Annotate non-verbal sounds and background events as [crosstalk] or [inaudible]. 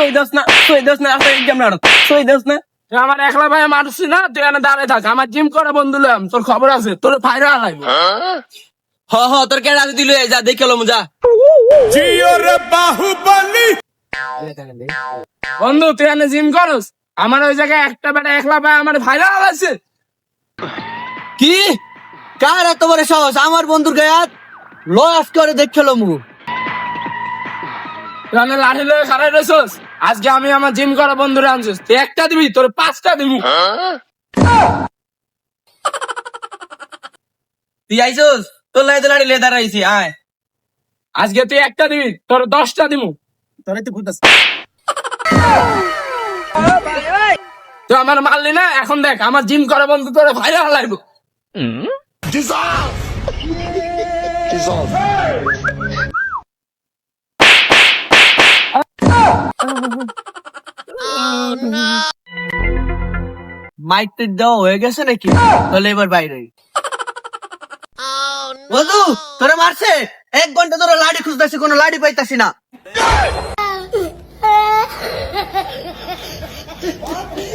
সই দোস না সই দোস না রাস্তায় এক্সাম না সই দোস না আমার একলা ভাই মারছি না তুই এখানে দাঁড়ায় থাক। আমার জিম করে বন্ধু লম তোর খবর আছে তোর ফাইরা লাগবে হ হ তোর কেডা দিল যা দেখে লো যা। বন্ধু তুই এখানে জিম করস? আমার ওই জায়গায় একটা বেটা একলা ভাই আমার ফাইরা আছে কি? কার এত বড় সাহস? আমার বন্ধুর গায়াত লস করে দেখে লো মু তুই এখানে লাঠি লয়ে খারাই রয়েছস আজকে আমি আমার জিম করা বন্ধুরা আনছিস তুই একটা দিবি তোর পাঁচটা দিবি। তুই আইছস তোর লাইতে লাড়ি লেদার আইছি আয়। আজকে তুই একটা দিবি তোর দশটা দিবি তোরে তো ভূতাস তুই আমার মারলি না? এখন দেখ আমার জিম করা বন্ধু তোর ফাইরা লাগবে। মাইক তো দেওয়া হয়ে গেছে নাকি? তাহলে এবার বাইরে বন্ধু তোরে মারছে? এক ঘণ্টা ধরে লাড়ি খুঁজতেছি কোনো লাড়ি পাইতাছি না। [laughs] [laughs]